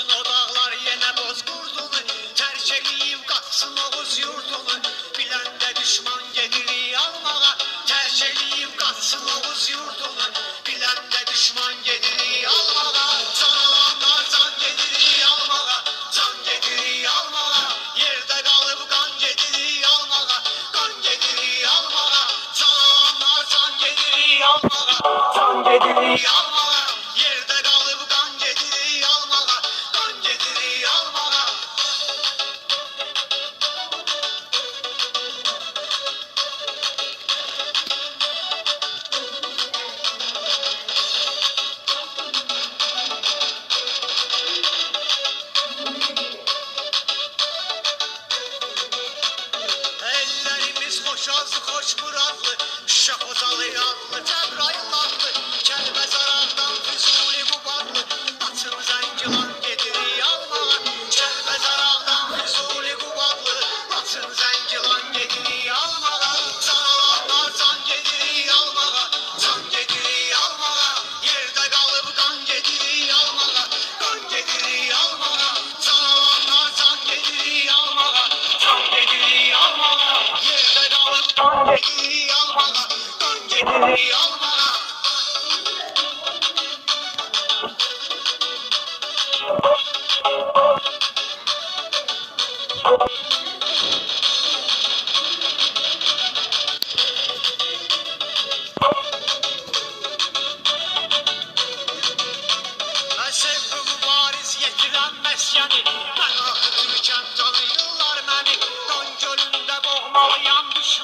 Kalsın o dağlar yine bozgurdunu Ter çekeyim katsın Oğuz yurdunu Bilen de düşman gelir almağa Ter çekeyim katsın Oğuz Bilen de düşman gelir almağa Can can gelir almağa Can gelir almağa Yerde kalıp kan gelir almağa Kan gelir almağa Can can gelir almağa Can gelir almağa azı hoş muradlı Şakozalı yanlı Cebrail Önceki al bana, önceki al. Ben sevdim bariz yetilen mesyeni beni Dön gölünde boğmalayan düşmeni